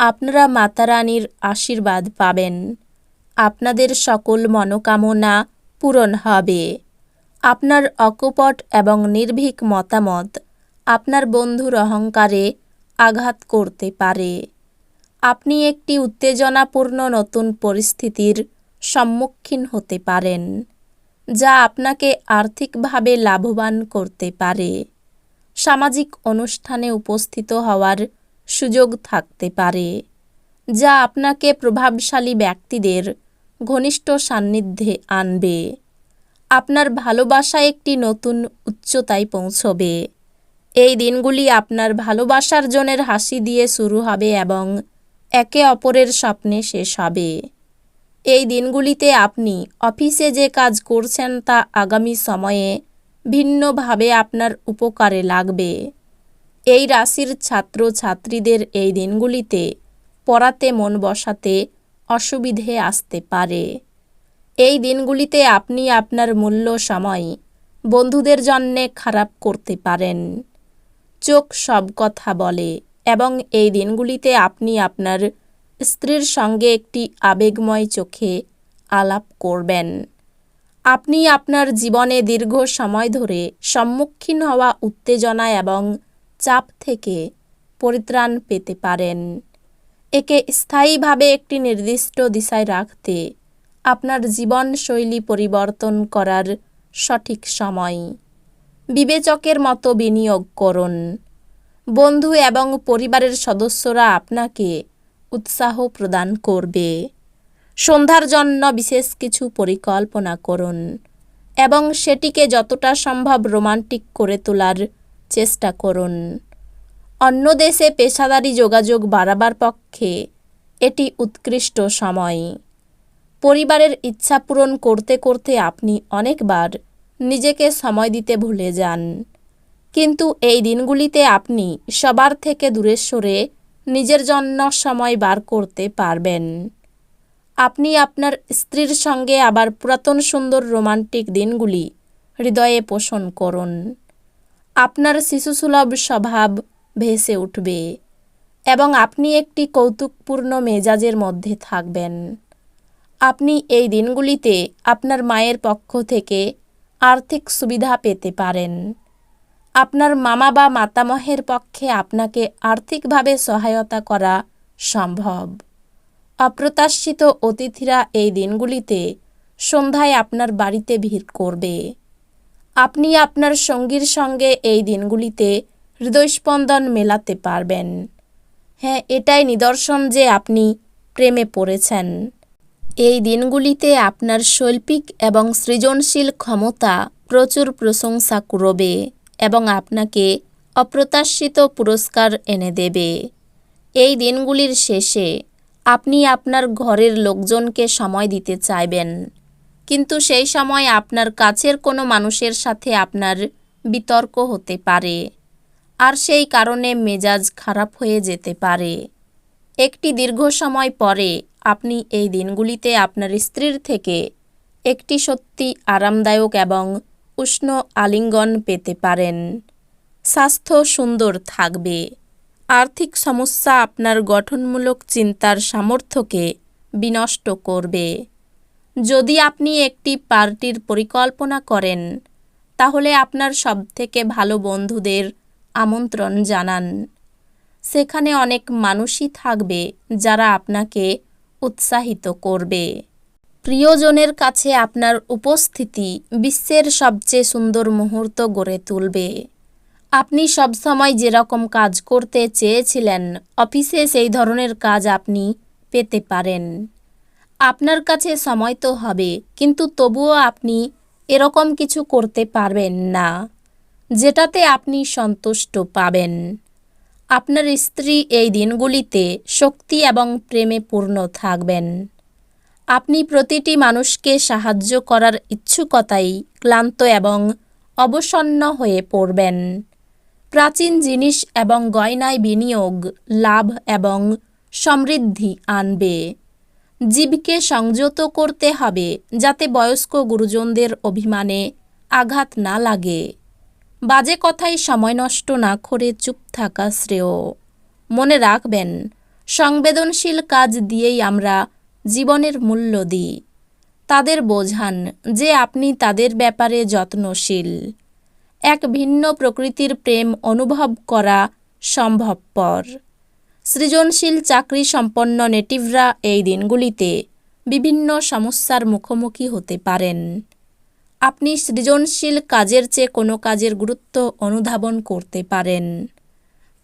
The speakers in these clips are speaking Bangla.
আপনারা মাতারানীর আশীর্বাদ পাবেন। আপনাদের সকল মনোকামনা পূরণ হবে। আপনার অকপট এবং নির্ভীক মতামত আপনার বন্ধুর অহংকারে আঘাত করতে পারে। আপনি একটি উত্তেজনাপূর্ণ নতুন পরিস্থিতির সম্মুখীন হতে পারেন, যা আপনাকে আর্থিকভাবে লাভবান করতে পারে। সামাজিক অনুষ্ঠানে উপস্থিত হওয়ার সুযোগ থাকতে পারে, যা আপনাকে প্রভাবশালী ব্যক্তিদের ঘনিষ্ঠ সান্নিধ্যে আনবে। আপনার ভালোবাসা একটি নতুন উচ্চতায় পৌঁছবে। এই দিনগুলি আপনার ভালোবাসার জনের হাসি দিয়ে শুরু হবে এবং একে অপরের স্বপ্নে শেষ হবে। এই দিনগুলিতে আপনি অফিসে যে কাজ করছেন তা আগামী সময়ে ভিন্নভাবে আপনার উপকারে লাগবে। এই রাশির ছাত্র ছাত্রীদের এই দিনগুলিতে পড়াতে মন বসাতে অসুবিধে আসতে পারে। এই দিনগুলিতে আপনি আপনার মূল্য সময় বন্ধুদের জন্যে খারাপ করতে পারেন। চোখ সব কথা বলে এবং এই দিনগুলিতে আপনি আপনার স্ত্রীর সঙ্গে একটি আবেগময় চোখে আলাপ করবেন। আপনি আপনার জীবনে দীর্ঘ সময় ধরে সম্মুখীন হওয়া উত্তেজনা এবং চাপ থেকে পরিত্রাণ পেতে পারেন। একে স্থায়ীভাবে একটি নির্দিষ্ট দিশায় রাখতে আপনার জীবনশৈলী পরিবর্তন করার সঠিক সময়। বিবেচকের মতো বিনিয়োগ করুন। বন্ধু এবং পরিবারের সদস্যরা আপনাকে উৎসাহ প্রদান করবে। সন্ধ্যার জন্য বিশেষ কিছু পরিকল্পনা করুন এবং সেটিকে যতটা সম্ভব রোমান্টিক করে তোলার চেষ্টা করুন। অন্য দেশে পেশাদারি যোগাযোগ বাড়াবার পক্ষে এটি উৎকৃষ্ট সময়। পরিবারের ইচ্ছা পূরণ করতে করতে আপনি অনেকবার নিজেকে সময় দিতে ভুলে যান। কিন্তু এই দিনগুলিতে আপনি সবার থেকে দূরে সরে নিজের জন্য সময় বার করতে পারবেন। আপনি আপনার স্ত্রীর সঙ্গে আবার পুরাতন সুন্দর রোমান্টিক দিনগুলি হৃদয়ে পোষণ করুন। আপনার শিশুসুলভ স্বভাব ভেসে উঠবে এবং আপনি একটি কৌতুকপূর্ণ মেজাজের মধ্যে থাকবেন। আপনি এই দিনগুলিতে আপনার মায়ের পক্ষ থেকে আর্থিক সুবিধা পেতে পারেন। আপনার মামা বা মাতামহের পক্ষে আপনাকে আর্থিকভাবে সহায়তা করা সম্ভব। অপ্রত্যাশিত অতিথিরা এই দিনগুলিতে সন্ধ্যায় আপনার বাড়িতে ভিড় করবে। আপনি আপনার সঙ্গীর সঙ্গে এই দিনগুলিতে হৃদয়স্পন্দন মেলাতে পারবেন। হ্যাঁ এটাই নিদর্শন যে আপনি প্রেমে পড়েছেন। এই দিনগুলিতে আপনার শৈল্পিক এবং সৃজনশীল ক্ষমতা প্রচুর প্রশংসা করবে এবং আপনাকে অপ্রত্যাশিত পুরস্কার এনে দেবে। এই দিনগুলির শেষে আপনি আপনার ঘরের লোকজনকে সময় দিতে চাইবেন। কিন্তু সেই সময় আপনার কাছের কোনো মানুষের সাথে আপনার বিতর্ক হতে পারে। আর সেই কারণে মেজাজ খারাপ হয়ে যেতে পারে। একটি দীর্ঘ সময় পরে আপনি এই দিনগুলিতে আপনার স্ত্রীর থেকে একটি সত্যি আরামদায়ক এবং উষ্ণ আলিঙ্গন পেতে পারেন। স্বাস্থ্য সুন্দর থাকবে। আর্থিক সমস্যা আপনার গঠনমূলক চিন্তার সামর্থ্যকে বিনষ্ট করবে। যদি আপনি একটি পার্টির পরিকল্পনা করেন, তাহলে আপনার সবথেকে ভালো বন্ধুদের আমন্ত্রণ জানান। সেখানে অনেক মানুষই থাকবে যারা আপনাকে উৎসাহিত করবে। প্রিয়জনের কাছে আপনার উপস্থিতি বিশ্বের সবচেয়ে সুন্দর মুহূর্ত গড়ে তুলবে। আপনি সবসময় যেরকম কাজ করতে চেয়েছিলেন, অফিসে সেই ধরনের কাজ আপনি পেতে পারেন। আপনার কাছে সময় তো হবে, কিন্তু তবুও আপনি এরকম কিছু করতে পারবেন না, যেটাতে আপনি সন্তুষ্ট পাবেন। আপনার স্ত্রী এই দিনগুলিতে শক্তি এবং প্রেমে পূর্ণ থাকবেন। আপনি প্রতিটি মানুষকে সাহায্য করার ইচ্ছুকতাই ক্লান্ত এবং অবসন্ন হয়ে পড়বেন। প্রাচীন জিনিস এবং গয়নায় বিনিয়োগ, লাভ এবং সমৃদ্ধি আনবে। জীবকে সংযত করতে হবে যাতে বয়স্ক গুরুজনদের অভিমানে আঘাত না লাগে। বাজে কথায় সময় নষ্ট না করে চুপ থাকা শ্রেয়। মনে রাখবেন, সংবেদনশীল কাজ দিয়েই আমরা জীবনের মূল্য দিই। তাদের বোঝান যে আপনি তাদের ব্যাপারে যত্নশীল। এক ভিন্ন প্রকৃতির প্রেম অনুভব করা সম্ভবপর। সৃজনশীল চাকরি সম্পন্ন নেটিভরা এই দিনগুলিতে বিভিন্ন সমস্যার মুখোমুখি হতে পারেন। আপনি সৃজনশীল কাজের চেয়ে কোনো কাজের গুরুত্ব অনুধাবন করতে পারেন।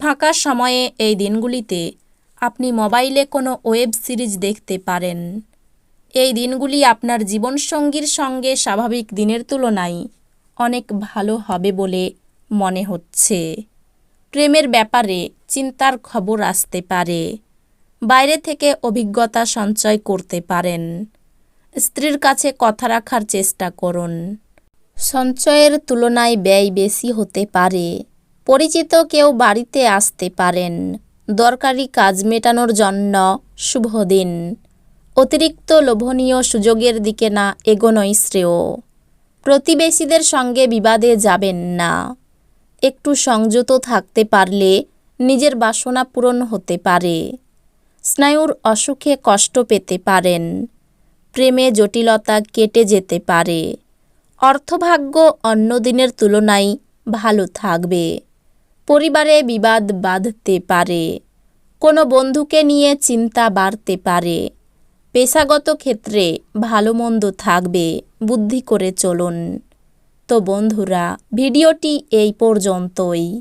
ফাঁকা সময়ে এই দিনগুলিতে আপনি মোবাইলে কোনো ওয়েব সিরিজ দেখতে পারেন। এই দিনগুলি আপনার জীবনসঙ্গীর সঙ্গে স্বাভাবিক দিনের তুলনায় অনেক ভালো হবে বলে মনে হচ্ছে। প্রেমের ব্যাপারে চিন্তার খবর আসতে পারে। বাইরে থেকে অভিজ্ঞতা সঞ্চয় করতে পারেন। স্ত্রীর কাছে কথা রাখার চেষ্টা করুন। সঞ্চয়ের তুলনায় ব্যয় বেশি হতে পারে। পরিচিত কেউ বাড়িতে আসতে পারেন। দরকারি কাজ মেটানোর জন্য শুভ দিন। অতিরিক্ত লোভনীয় সুযোগের দিকে না এগোনোই শ্রেয়। প্রতিবেশীদের সঙ্গে বিবাদে যাবেন না। একটু সংযত থাকতে পারলে নিজের বাসনা পূরণ হতে পারে। স্নায়ুর অসুখে কষ্ট পেতে পারেন। প্রেমে জটিলতা কেটে যেতে পারে। অর্থভাগ্য অন্য দিনের তুলনায় ভালো থাকবে। পরিবারে বিবাদ বাঁধতে পারে। কোনো বন্ধুকে নিয়ে চিন্তা বাড়তে পারে। পেশাগত ক্ষেত্রে ভালো মন্দ থাকবে, বুদ্ধি করে চলুন। তো বন্ধুরা, ভিডিওটি এই পর্যন্তই।